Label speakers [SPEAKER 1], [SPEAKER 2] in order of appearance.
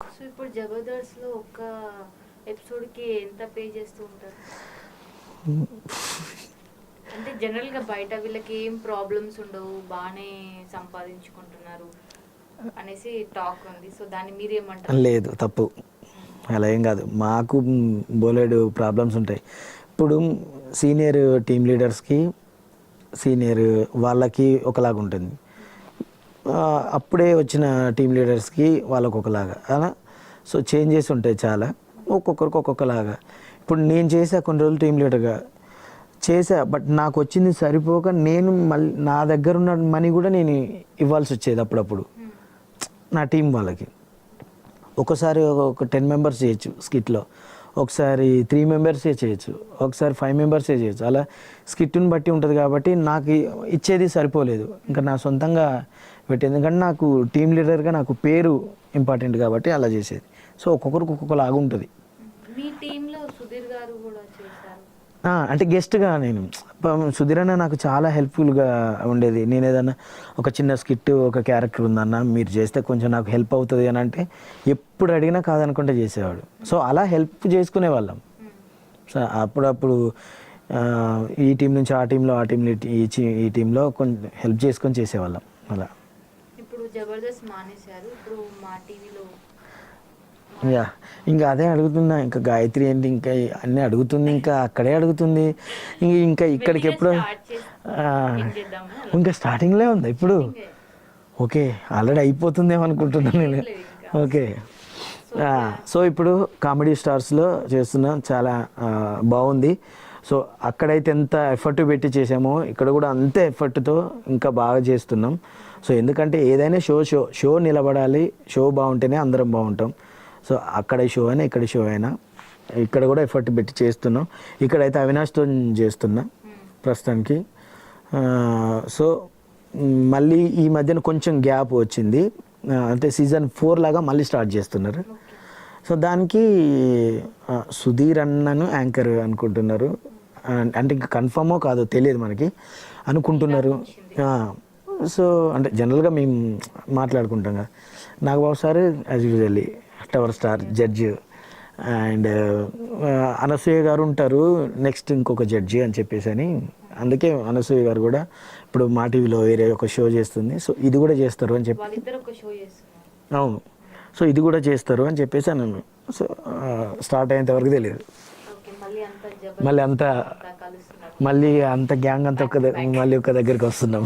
[SPEAKER 1] So ఇప్పుడు జబర్దస్త్లో ఒక్క ఎంత పే చేస్తూ ఉంటారు? అంటే జనరల్గా బయట వీళ్ళకి ఏం ప్రాబ్లమ్స్ ఉండవు బాగానే సంపాదించుకుంటున్నారు అనేసి టాక్ ఉంది. సో దాన్ని మీరేమంటారు?
[SPEAKER 2] లేదు తప్పు. అలా ఏం కాదు. మాకు బోలేడు ప్రాబ్లమ్స్ ఉంటాయి. ఇప్పుడు సీనియర్ టీమ్ లీడర్స్కి సీనియర్ వాళ్ళకి ఒకలాగా ఉంటుంది అప్పుడే వచ్చిన టీం లీడర్స్కి వాళ్ళకు ఒకలాగా అలా? సో చేంజెస్ ఉంటాయి చాలా. ఒక్కొక్కరికి ఒక్కొక్కలాగా. ఇప్పుడు నేను చేసా కొన్ని రోజులు టీం లీడర్గా చేసా బట్ నాకు వచ్చింది సరిపోక నేను మళ్ళీ నా దగ్గర ఉన్న మనీ కూడా నేను ఇవ్వాల్సి వచ్చేది అప్పుడప్పుడు. నా టీం వాళ్ళకి. ఒకసారి ఒక టెన్ మెంబర్స్ చేయొచ్చు స్కిట్లో. ఒకసారి త్రీ మెంబర్సే చేయొచ్చు. ఒకసారి ఫైవ్ మెంబర్సే చేయొచ్చు. అలా స్కిట్ని బట్టి ఉంటుంది కాబట్టి నాకు ఇచ్చేది సరిపోలేదు. ఇంకా నా సొంతంగా పెట్టేది ఎందుకంటే నాకు టీం లీడర్గా నాకు పేరు ఇంపార్టెంట్ కాబట్టి అలా చేసేది. సో ఒక్కొక్కరికి ఒక్కొక్కలాగా ఉంటుంది. అంటే గెస్ట్గా నేను. సుధీర్ అన్న నాకు చాలా హెల్ప్ఫుల్గా ఉండేది. నేను ఏదన్నా ఒక చిన్న స్కిట్ ఒక క్యారెక్టర్ ఉందన్న మీరు చేస్తే కొంచెం నాకు హెల్ప్ అవుతుంది అని అంటే ఎప్పుడు అడిగినా కాదనుకుంటే చేసేవాడు. సో అలా హెల్ప్ చేసుకునే వాళ్ళం. సో అప్పుడప్పుడు ఈ టీం నుంచి ఆ టీంలో ఆ టీంలో ఈ టీంలో కొంచెం హెల్ప్ చేసుకొని చేసేవాళ్ళం. అలా.
[SPEAKER 1] జబర్దస్త్ మానేశారు. ఇప్పుడు మా టీవీలో
[SPEAKER 2] యా ఇంకా అదే అడుగుతున్నా ఇంకా గాయత్రి ఏంటి ఇంకా అన్నీ అడుగుతుంది ఇంకా అక్కడే అడుగుతుంది. ఇంక ఇంకా ఇక్కడికి ఎప్పుడు ఇంకా స్టార్టింగ్లే ఉంది ఇప్పుడు? ఓకే ఆల్రెడీ అయిపోతుందేమో అనుకుంటున్నాను నేను. ఓకే. సో ఇప్పుడు కామెడీ స్టార్స్లో చేస్తున్నాం చాలా బాగుంది. సో అక్కడైతే ఎంత ఎఫర్ట్ పెట్టి చేసామో ఇక్కడ కూడా అంతే ఎఫర్ట్తో ఇంకా బాగా చేస్తున్నాం. సో ఎందుకంటే ఏదైనా షో షో షో నిలబడాలి షో బాగుంటేనే అందరం బాగుంటాం. సో అక్కడ షో అయినా ఇక్కడ షో అయినా ఇక్కడ కూడా ఎఫర్ట్ పెట్టి చేస్తున్నాం. ఇక్కడైతే అవినాష్తో చేస్తున్నా ప్రస్తుతానికి. సో మళ్ళీ ఈ మధ్యన కొంచెం గ్యాప్ వచ్చింది. అంటే సీజన్ ఫోర్ లాగా మళ్ళీ స్టార్ట్ చేస్తున్నారు. సో దానికి సుధీర్ అన్నను యాంకర్ అనుకుంటున్నారు. అంటే ఇంకా కన్ఫర్మో కాదో తెలియదు మనకి. అనుకుంటున్నారు. సో అంటే జనరల్గా మేము మాట్లాడుకుంటాం కదా. Nagababu sir as usually tower star judge and Anasuya garu ఉంటారు. నెక్స్ట్ ఇంకొక జడ్జి అని చెప్పేసి అని. అందుకే అనసూయ గారు కూడా ఇప్పుడు మా టీవీలో వేరే ఒక షో చేస్తుంది. సో ఇది కూడా చేస్తారు అని చెప్పి అవును. సో ఇది కూడా చేస్తారు అని చెప్పేసి అన్నాను. సో స్టార్ట్ అయ్యేంత వరకు తెలియదు
[SPEAKER 1] మళ్ళీ అంత
[SPEAKER 2] మళ్ళీ అంతా గ్యాంగ్ అంతా ఒక మళ్ళీ ఒక దగ్గరికి వస్తున్నాం